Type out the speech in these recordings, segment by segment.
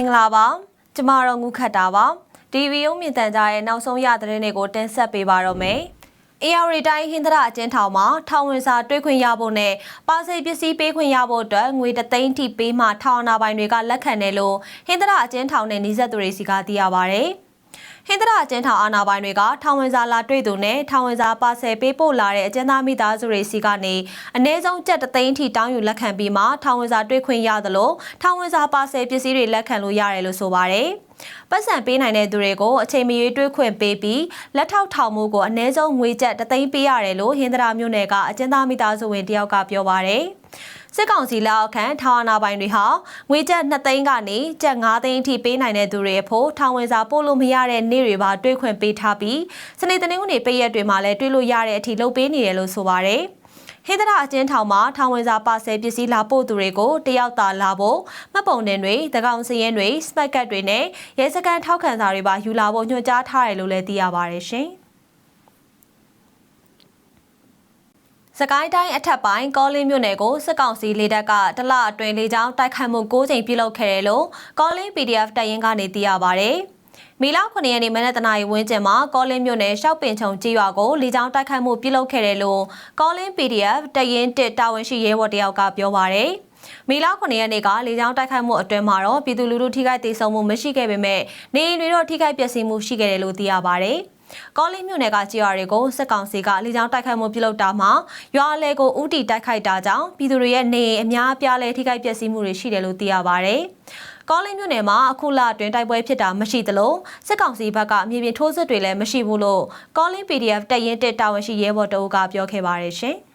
င်္ဂလာပါကျမတို့ငုခတ်တာပါဒီဗီယိုမြင့်တန်ကြရဲ့နောက်ဆုံးရသတင်းတွေကိုတင်ဆက်ပေးပါတော့မယ်အေယာရီတိုင်းဟင်္ဒရာအကျဉ်းထောင်မှာထောင်ဝင်စာတွေ့ခွင့်ရဖို့နဲ့ပါစေပစ္စည်းပေးခွင့်ရဖို့အတွက်ငွေတသိန်းထိပေးမှထောင်အနာပိုင်တွေကလက်ခံတယ်လို့ဟင်္ဒရာအကျဉ်းထောင်နဲ့နှိစက်သူတွေစီကသိရပါဗျ။ ဟင်္ဒရာအကျဉ်းထောင်အာဏာပိုင်တွေကထောင်ဝင်စာလာတွေ့သူနဲ့ထောင်ဝင်စာပါဆယ်ပေးပို့လာတဲ့အကျဉ်းသားမိသားစုတွေစီကနေအ ਨੇ ဆုံးကြက်တသိန်းထိတောင်းယူလက်ခံပြီးမှထောင်ဝင်စာတွေ့ခွင့်ရသလိုထောင်ဝင်စာပါဆယ်ပစ္စည်းတွေလက်ခံလို့ရတယ်လို့ဆိုပါတယ်။ပတ်စံပေးနိုင်တဲ့သူတွေကိုအချိန်မရွေးတွေ့ခွင့်ပေးပြီးလက်ထောက်ထောင်မှုကိုအ ਨੇ ဆုံးငွေကျပ်တသိန်းပေးရတယ်လို့ဟင်္ဒရာမြို့နယ်ကအကျဉ်းသားမိသားစုဝင်တယောက်ကပြောပါတယ်။ စစ်ကောင်စီလက်အောက်ခံထောင်အာဏာပိုင်တွေဟာငွေကျပ်2သိန်းကနေကျပ်9သိန်းအထိပေးနိုင်တဲ့သူတွေအဖို့ထောင်ဝင်စာပို့လို့မရတဲ့နေ့တွေပါတွေ့ခွင့်ပေးထားပြီးစနေတနင်္ဂနွေပိတ်ရက်တွေမှာလည်းတွေ့လို့ရတဲ့အထိလုပ်ပေးနေတယ်လို့ဆိုပါတယ်ဟိဒရာအကျဉ်းထောင်မှာထောင်ဝင်စာပါဆယ်ပစ္စည်းလာပို့သူတွေကိုတယောက်သာလာဖို့မှတ်ပုံတင်တွေတကောင်စရင်တွေစပက်ကတ်တွေနဲ့ရဲစခန်းထောက်ခံစာတွေပါယူလာဖို့ညွှန်ကြားထားတယ်လို့လည်းသိရပါတယ်ရှင်။ စကိုင်းတိုင်းအထက်ပိုင်းကောလင်းမြို့နယ်ကိုစစ်ကောင်စီလေတပ်ကတလအတွင်းလေကြောင်းတိုက်ခိုက်မှု၉ကြိမ်ပြုလုပ်ခဲ့တယ်လို့ကောလင်း PDF တပ်ရင်းကနေသိရပါဗျ။မီလာ9ရက်နေ့မနက်တနာရီဝန်းကျင်မှာကောလင်းမြို့နယ်ရှောက်ပင်ချုံကြီးရွာကိုလေကြောင်းတိုက်ခိုက်မှုပြုလုပ်ခဲ့တယ်လို့ကောလင်း PDF တရင်တစ်တာဝန်ရှိရဲဘော်တယောက်ကပြောပါရယ်မီလာ9ရက်နေ့ကလေကြောင်းတိုက်ခိုက်မှုအတွင်းမှာတော့ပြည်သူလူထုထိခိုက်ဒေဆုံးမှုမရှိခဲ့ပေမဲ့နေအိမ်တွေတော့ထိခိုက်ပျက်စီးမှုရှိခဲ့တယ်လို့သိရပါဗျ။ ကောလင်းမြို့နယ်ကကြေးရွာတွေကိုစစ်ကောင်စီကလေကြောင်းတိုက်ခိုက်မှုပြုလုပ်တာမှာရွာလဲကိုဥတီတိုက်ခိုက်တာကြောင့်ပြည်သူတွေရဲ့နေအများအပြားလဲထိခိုက်ပျက်စီးမှုတွေရှိတယ်လို့သိရပါဗျ။ကောလင်းမြို့နယ်မှာအခုလအတွင်းတိုက်ပွဲဖြစ်တာမရှိသလိုစစ်ကောင်စီဘက်ကအမြေပြင်ထိုးစစ်တွေလည်းမရှိဘူးလို့ကောလင်း PDF တပ်ရင်းတက်တာဝန်ရှိရဲဘော်တအုပ်ကပြောခဲ့ပါတယ်ရှင်။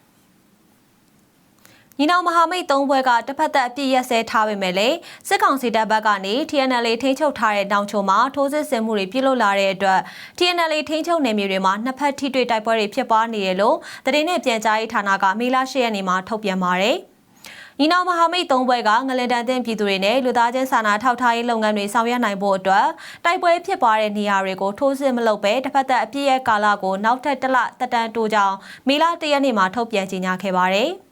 ညီနောင်မဟာမိတ်သုံးဘွဲကတစ်ဖက်သက်အပြစ်ရက်စဲထားပေမဲ့လည်းစစ်ကောင်စီတပ်ဘက်ကနေ TNL ထိန်းချုပ်ထားတဲ့တောင်ချုံမှာထိုးစစ်ဆင်မှုတွေပြုလုပ်လာတဲ့အတွက် TNL ထိန်းချုပ်နယ်မြေတွေမှာနှစ်ဖက်ထိတွေ့တိုက်ပွဲတွေဖြစ်ပွားနေတယ်လို့တရင်နဲ့ပြန်ကြားရေးဌာနကမေလ10ရက်နေ့မှာထုတ်ပြန်ပါတယ်။ညီနောင်မဟာမိတ်သုံးဘွဲကငလန်တန်တဲ့ပြည်သူတွေနဲ့လူသားချင်းစာနာထောက်ထားရေးလုပ်ငန်းတွေဆောင်ရွက်နိုင်ဖို့အတွက်တိုက်ပွဲဖြစ်ပွားတဲ့နေရာတွေကိုထိုးစစ်မလုပ်ဘဲတစ်ဖက်သက်အပြည့်ရဲ့ကာလကိုနောက်ထပ်တစ်လတက်တန်းတိုးကြောင်းမေလ၁ရက်နေ့မှာထုတ်ပြန်ကြေညာခဲ့ပါတယ်။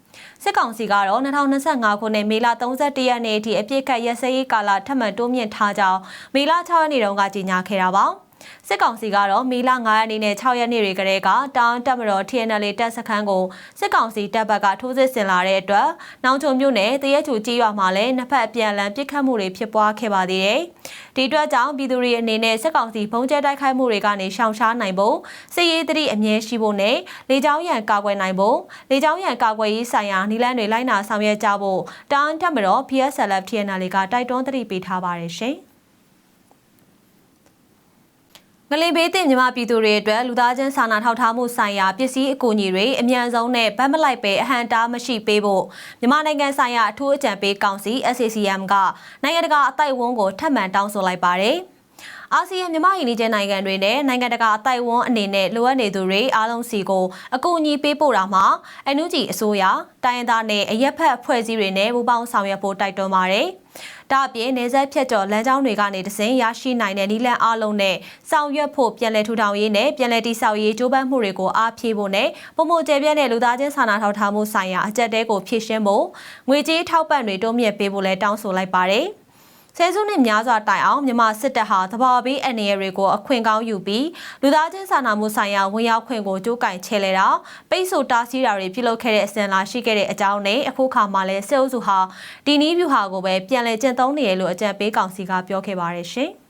စစ်ကောင်စီကတော့2025ခုနှစ်မေလ31ရက်နေ့အထိအပြစ်ခတ်ရက်စဲရေးကာလထပ်မံတိုးမြင့်ထားကြောင်းမေလ6ရက်နေ့တုန်းကကြေညာခဲ့တာပါ။ စစ်ကောင်စီကတော့မေလ9ရက်နေ့နဲ့6ရက်နေ့တွေကလေးကတောင်တပ်မတော် TNL တပ်စခန်းကိုစစ်ကောင်စီတပ်ဘက်ကထိုးစစ်ဆင်လာတဲ့အတွက်နောင်ချုံမြို့နယ်တရက်ချူကြီးရွာမှာလည်းနှစ်ဖက်အပြန်အလှန်ပစ်ခတ်မှုတွေဖြစ်ပွားခဲ့ပါသေးတယ်။ဒီအတွက်ကြောင့်ပြည်သူတွေအနေနဲ့စစ်ကောင်စီဘုံကျဲတိုက်ခိုက်မှုတွေကနေရှောင်ရှားနိုင်ဖို့စစ်ရေးသတိအမြဲရှိဖို့နဲ့လေကြောင်းရန်ကာကွယ်နိုင်ဖို့လေကြောင်းရန်ကာကွယ်ရေးဆိုင်ရာနည်းလမ်းတွေလိုက်နာဆောင်ရွက်ကြဖို့တောင်တပ်မတော် PSLF TNL ကတိုက်တွန်းသတိပေးထားပါတယ်ရှင်။ ငလင်ဘေးတင်မြမပြည်သူတွေအတွက်လူသားချင်းစာနာထောက်ထားမှုဆိုင်ရာပစ္စည်းအကူအညီတွေအမြန်ဆုံးနဲ့ဗတ်မလိုက်ပဲအဟန်တားမရှိပေးဖို့မြန်မာနိုင်ငံဆိုင်ရာအထူးအကြံပေးကောင်စီ SACM ကနိုင်ငံတကာအသိုက်အဝန်းကိုထပ်မံတောင်းဆိုလိုက်ပါတယ်။ အာဆီယံမြန်မာယင်းကျင်းနိုင်ငံတွေနဲ့နိုင်ငံတကာအတိုင်ဝန်းအနေနဲ့လိုအပ်နေသူတွေအားလုံးစီကိုအကူအညီပေးပို့တာမှာအန်ယူဂျီအစိုးရတိုင်းရင်းသားနဲ့အရက်ဖက်အဖွဲ့အစည်းတွေနဲ့ပူးပေါင်းဆောင်ရွက်ဖို့တိုက်တွန်းပါတယ်။ဒါအပြင်နေဆက်ဖြတ်ကျော်လမ်းကြောင်းတွေကနေတစင်ရရှိနိုင်တဲ့နည်းလမ်းအလုံးနဲ့ဆောင်ရွက်ဖို့ပြန်လည်ထူထောင်ရေးနဲ့ပြန်လည်တည်ဆောက်ရေးကြိုးပမ်းမှုတွေကိုအားဖြည့်ဖို့နဲ့ပုံမကျေပြည့်တဲ့လူသားချင်းစာနာထောက်ထားမှုဆိုင်ရာအကြက်တဲကိုဖြည့်ရှင်းဖို့ငွေကြေးထောက်ပံ့တွေတိုးမြင့်ပေးဖို့လည်းတောင်းဆိုလိုက်ပါတယ်။ ဆယ်စုနှစ်များစွာတိုင်အောင်မြန်မာစစ်တပ်ဟာသဘာဝဘေးအန္တရာယ်တွေကိုအခွင့်ကောင်းယူပြီးလူသားချင်းစာနာမှုဆိုင်ရာဝန်ရောက်ခွင့်ကိုကြိုးကင်ချဲလဲတာပိတ်ဆို့တားဆီးတာတွေပြုလုပ်ခဲ့တဲ့အစဉ်လာရှိခဲ့တဲ့အကြောင်းနဲ့အခုခါမှလည်းစစ်အုပ်စုဟာဒီနည်းဗျူဟာကိုပဲပြန်လည်ကျင့်သုံးနေရလို့အကြံပေးကောင်စီကပြောခဲ့ပါတယ်ရှင်။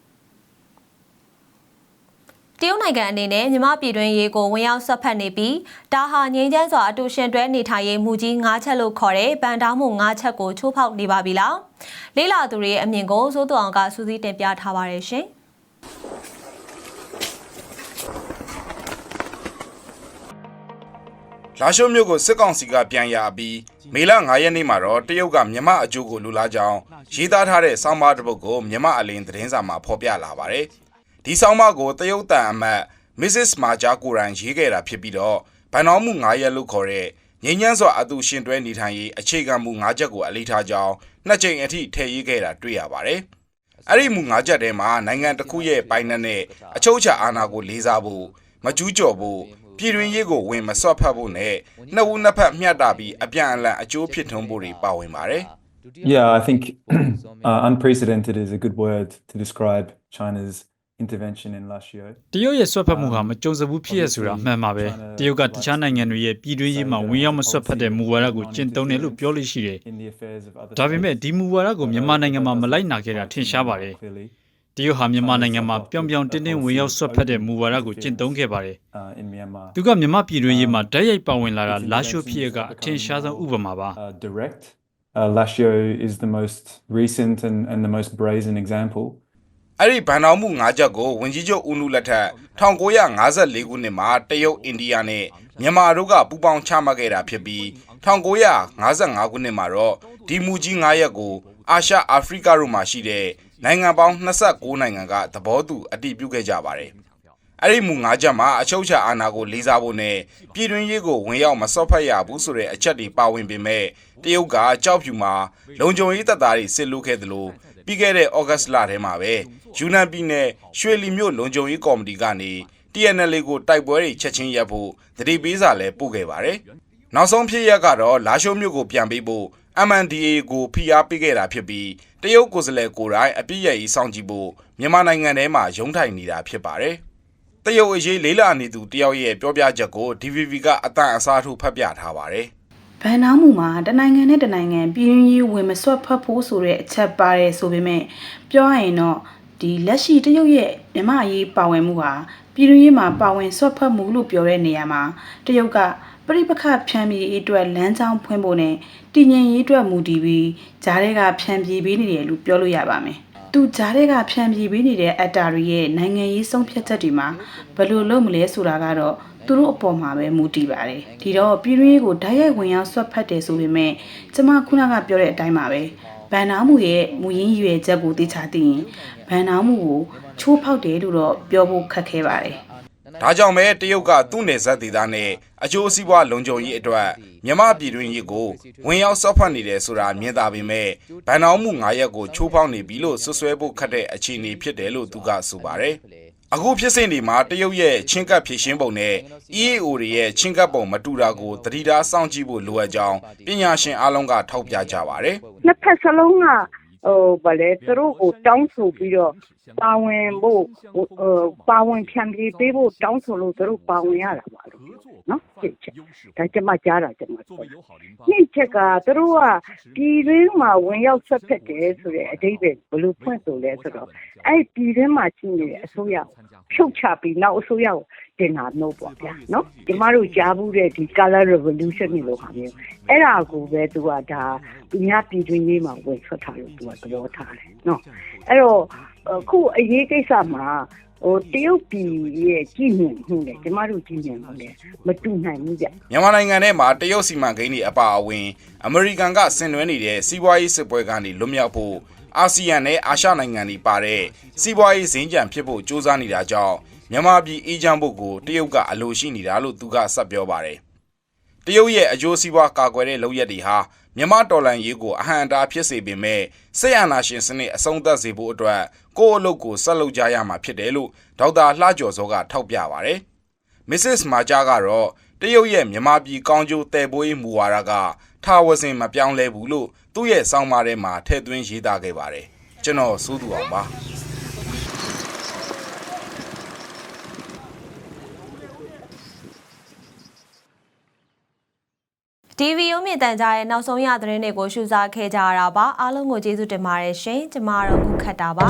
တရုတ်နိုင်ငံအနေနဲ့မြမပြည်တွင်းရေးကိုဝင်ရောက်ဆက်ဖက်နေပြီးဒါဟာငြိမ်းချမ်းစွာအတူရှင်တွဲနေထိုင်ရေးမူကြီး၅ချက်လို့ခေါ်တဲ့ဗန်တောင်းမှု၅ချက်ကိုချိုးဖောက်နေပါပြီလားလေးလာသူတွေရဲ့အမြင်ကိုစိုးသူအောင်ကစူးစီးတင်ပြထားပါတယ်ရှင်လာရှိုးမြို့ကိုစစ်ကောင်စီကပြန်ရပြီးမေလ9ရက်နေ့မှာတော့တရုတ်ကမြမအကျိုးကိုလူလာကြောင်းရေးသားထားတဲ့စောင်းပါတစ်ပုဒ်ကိုမြမအလင်းသတင်းစာမှာဖော်ပြလာပါတယ်။ ဒီဆောင်းပါးကိုတရုတ်တန်အမတ် Mrs. မာဂျာကိုရန်ရေးခဲ့တာဖြစ်ပြီးတော့ဗန်တော်မှု9ရက်လို့ခေါ်တဲ့ငញ្ញမ်းစွာအတူရှင်တွဲနေထိုင်ရေးအခြေခံမူ9ချက်ကိုအလေးထားကြောင်းနှစ်ကြိမ်အထိထည့်ရေးခဲ့တာတွေ့ရပါတယ်။အဲ့ဒီမူ9ချက်ထဲမှာနိုင်ငံတစ်ခုရဲ့ပိုင်းနဲ့အချုပ်အခြာအာဏာကိုလေးစားဖို့မကျူးကျော်ဖို့ပြည်တွင်းရေးကိုဝင်မစွတ်ဖက်ဖို့နဲ့နှစ်ဦးနှစ်ဖက်မျှတပြီးအပြန်အလှန်အကျိုးဖြစ်ထွန်းဖို့တွေပါဝင်ပါတယ်။ Yeah, I think uh, unprecedented is a good word to describe China's intervention in last year. တရုတ်ရဲ့ဆွတ်ဖက်မှုဟာမကြုံစဘူးဖြစ်ရဆိုတာအမှန်ပါပဲတရုတ်ကတခြားနိုင်ငံတွေရဲ့ပြည်တွင်းရေးမှာဝင်ရောက်မဆွတ်ဖက်တဲ့မူဝါဒကိုကျင့်သုံးတယ်လို့ပြောလို့ရှိတယ် in the affairs of other ဒါပေမဲ့ states. ဒီမူဝါဒကိုမြန်မာနိုင်ငံမှာမလိုက်နာခဲ့တာထင်ရှားပါတယ် Clearly, တရုတ်ဟာမြန်မာနိုင်ငံမှာပြောင်ပြောင်တင်းတင်းဝင်ရောက်ဆွတ်ဖက်တဲ့မူဝါဒကိုကျင့်သုံးခဲ့ပါတယ် uh, in Myanmar, သူကမြန်မာပြည်တွင်းရေးမှာဓာတ်ရိုက်ပါဝင်လာတာလာရှိုးဖြစ်ရကအထင်ရှားဆုံးဥပမာပါ uh, direct. Uh, Lashio is the most recent and, and the most brazen example. အဲ့ဒီဗန်တော်မှု၅ချက်ကိုဝင်ကြီးချုပ်ဦးနုလက်ထက်1954ခုနှစ်မှာတရုတ်အိန္ဒိယနဲ့မြန်မာတို့ကပူးပေါင်းချမှတ်ခဲ့တာဖြစ်ပြီး1955ခုနှစ်မှာတော့ဒီမူကြီး9ရက်ကိုအာရှအာဖရိကတို့မှာရှိတဲ့နိုင်ငံပေါင်း29နိုင်ငံကသဘောတူအတည်ပြုခဲ့ကြပါတယ်။အဲ့ဒီမူ၅ချက်မှာအချုပ်အခြာအာဏာကိုလေးစားဖို့နဲ့ပြည်တွင်းရေးကိုဝင်ရောက်မစော့ဖက်ရဘူးဆိုတဲ့အချက်တွေပါဝင်ပေမဲ့တရုတ်ကကြောက်ဖြူမှာလုံခြုံရေးတပ်သားတွေစစ်လို့ခဲ့တယ်လို့ ပြီးခဲ့တဲ့ဩဂတ်စ်လထဲမှာပဲယူနန်ပြည်နယ်ရွှေလီမြို့လုံခြုံရေးကော်မတီကနေ TNL ကိုတိုက်ပွဲတွေချက်ချင်းရပ်ဖို့တတိပေးစာလည်းပို့ခဲ့ပါတယ်။နောက်ဆုံးဖြစ်ရက်ကတော့လာရှိုးမြို့ကိုပြန်ပေးဖို့ MNDA ကိုဖိအားပေးခဲ့တာဖြစ်ပြီးတရုတ်ကိုယ်စားလှယ်ကိုယ်တိုင်အပြစ်ရည်စောင့်ကြည့်ဖို့မြန်မာနိုင်ငံထဲမှာရုံးထိုင်နေတာဖြစ်ပါတယ်။တရုတ်အရေးလေးလာနေသူတယောက်ရဲ့ပြောပြချက်ကို DVB ကအတန်အစားထိုးဖတ်ပြထားပါတယ်။ ဗန်နာမှုမှာတနိုင်ငံနဲ့တနိုင်ငံပြည်ရင်းရေးဝင်မဆွတ်ဖက်ဖို့ဆိုတဲ့အချက်ပါတယ်ဆိုပေမဲ့ပြောရရင်တော့ဒီလက်ရှိတရုတ်ရဲ့မြမအရေးပါဝင်မှုဟာပြည်ရင်းရေးမှာပါဝင်ဆွတ်ဖက်မှုလို့ပြောတဲ့နေရာမှာတရုတ်ကပြိပခဖြန့်ပြေးအတွက်လမ်းကြောင်းဖွင့်ဖို့နဲ့တည်ငြိမ်ရေးအတွက်မူတည်ပြီးဂျားတွေကဖြန့်ပြေးပေးနေတယ်လို့ပြောလို့ရပါမယ်။သူဂျားတွေကဖြန့်ပြေးပေးနေတဲ့အတ္တတွေရဲ့နိုင်ငံရေးဆုံးဖြတ်ချက်တွေမှာဘယ်လိုလုပ်မလဲဆိုတာကတော့ သူတို့အပေါ်မှာပဲမူတည်ပါတယ်ဒီတော့ပြည်တွင်းရေးကိုဓာတ်ရိုက်ဝင်ရောက်ဆွတ်ဖက်တယ်ဆိုပေမဲ့ကျမခုနကပြောတဲ့အတိုင်းပါပဲဗန်နာမှုရဲ့မူရင်းရွယ်ချက်ကိုသိချသိရင်ဗန်နာမှုကိုချိုးဖောက်တယ်လို့တော့ပြောဖို့ခက်ခဲပါတယ်ဒါကြောင့်ပဲတရုတ်ကသူ့နယ်စပ်ဒေသနဲ့အကျိုးစီးပွားလုံခြုံရေးအတွက်မြမပြည်တွင်းရေးကိုဝင်ရောက်ဆော့ဖတ်နေတယ်ဆိုတာမြင်သာပေမဲ့ဗန်တော်မှု9ရက်ကိုချိုးဖောက်နေပြီလို့ဆွဆွဲဖို့ခတ်တဲ့အခြေအနေဖြစ်တယ်လို့သူကဆိုပါတယ်။ အခုဖြစ်စဉ်ဒီမှာတရုတ်ရဲ့ချင်းကပ်ဖြည့်ရှင်းပုံနဲ့ EAO တွေရဲ့ချင်းကပ်ပုံမတူတာကိုသတိထားစောင့်ကြည့်ဖို့လိုအပ်ကြောင်းပညာရှင်အလုံးကထောက်ပြကြပါတယ်။နှစ်ဖက်စလုံးကဟိုဗလဲသူတို့ကိုတောင်းဆိုပြီးတော့ပါဝင်ဖို့ဟိုဟိုပါဝင်ဖြန့်ပြေးပေးဖို့တောင်းဆိုလို့သူတို့ပါဝင်ရတာပါလို့နော် ဒီချက်ဒါကျမကြားတာကျမပြောတာဒီချက်ကသူတို့ကပြည်ရင်းမှာဝင်ရောက်ဆက်ဖက်တယ်ဆိုတဲ့အဓိပ္ပာယ်ဘယ်လိုဖွင့်ဆိုလဲဆိုတော့အဲ့ပြည်ရင်းမှာရှိနေတဲ့အစိုးရကိုဖြုတ်ချပြီးနောက်အစိုးရကိုတင်တာမျိုးပေါ့ဗျာနော်ကျမတို့ကြားဘူးတဲ့ဒီ color revolution လို့ဟာမျိုးအဲ့ဒါကိုပဲသူကဒါသူများပြည်တွင်းရေးမှာဝင်ဆွတ်ထားလို့သူကသဘောထားတယ်နော်အဲ့တော့အခုအရေးကိစ္စမှာ ဟိုတရုတ်ပြည်ရဲ့ကြည်မြင်မှုနဲ့ကျမတို့ကြည်မြင်မှုနဲ့မတူနိုင်ဘူးဗျမြန်မာနိုင်ငံထဲမှာတရုတ်စီမံကိန်းတွေအပါအဝင်အမေရိကန်ကဆင်နွှဲနေတဲ့စီးပွားရေးစစ်ပွဲကနေလွတ်မြောက်ဖို့အာဆီယံနဲ့အာရှနိုင်ငံတွေပါတဲ့စီးပွားရေးစင်ကြံဖြစ်ဖို့စ조사နေတာကြောင့်မြန်မာပြည်အေးချမ်းဖို့ကိုတရုတ်ကအလိုရှိနေတာလို့သူကဆက်ပြောပါတယ် တရုတ်ရဲ့အကျိုးစီးပွားကာကွယ်တဲ့လုပ်ရက်တွေဟာမြန်မာတော်လှန်ရေးကိုအဟံအတားဖြစ်စေပေမဲ့စစ်အာဏာရှင်စနစ်အဆုံးသတ်စေဖို့အတွက်ကိုယ့်အလုပ်ကိုဆက်လုပ်ကြရမှာဖြစ်တယ်လို့ဒေါက်တာလှကျော်စောကထောက်ပြပါတယ်။ Mrs. မာဂျာကတော့တရုတ်ရဲ့မြန်မာပြည်ကောင်းကျိုးတည်ပိုးရေးမူဝါဒကထာဝစဉ်မပြောင်းလဲဘူးလို့သူ့ရဲ့ဆောင်းပါးထဲမှာထည့်သွင်းရေးသားခဲ့ပါတယ်ကျွန်တော်စိုးသူအောင်ပါ TV ရုံးမြင့်တန်ကြားရဲ့နောက်ဆုံးရသတင်းတွေကိုရှုစားခဲ့ကြရတာပါအားလုံးကိုကျေးဇူးတင်ပါတယ်ရှင်ကျမတို့ခုခတ်တာပါ